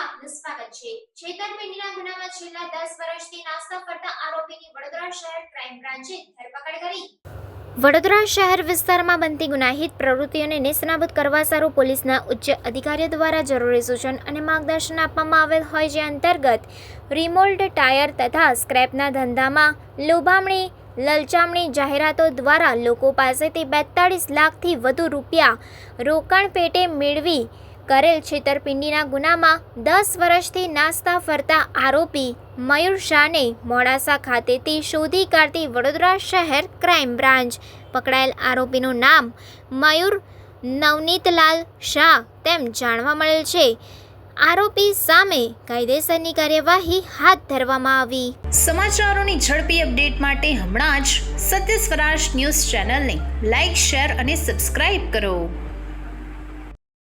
આપનું સ્વાગત છે. છેતરપિંડીના ગુનામાં છેલ્લા દસ વર્ષથી નાસ્તા કરતા આરોપીની વડોદરા શહેર ક્રાઇમ બ્રાન્ચે ધરપકડ કરી. વડોદરા શહેર વિસ્તારમાં બનતી ગુનાહિત પ્રવૃત્તિઓને નેસ્તનાબૂદ કરવા સારું પોલીસના ઉચ્ચ અધિકારીઓ દ્વારા જરૂરી સૂચન અને માર્ગદર્શન આપવામાં આવેલ હોય જે અંતર્ગત રિમોલ્ડ ટાયર તથા સ્ક્રેપના ધંધામાં લોભામણી, લલચામણી જાહેરાતો દ્વારા લોકો પાસેથી બેતાળીસ લાખથી વધુ રૂપિયા રોકાણ પેટે મેળવી કરેલ છેતરપિંડીના ગુનામાં દસ વર્ષથી નાસ્તા ફરતા આરોપી મયુર શાહને મોડાસા ખાતેથી શોધી કાઢતી વડોદરા શહેર ક્રાઇમ બ્રાન્ચ. પકડાયેલ આરોપીનું નામ મયુર નવનીતલાલ શાહ તેમ જાણવા મળેલ છે. આરોપી સામે કાયદેસરની કાર્યવાહી હાથ ધરવામાં આવી. સમાચારોની ઝડપી અપડેટ માટે હમણાં જ સત્ય સ્વરાજ ન્યૂઝ ચેનલને લાઇક, શેર અને સબસ્ક્રાઇબ કરો.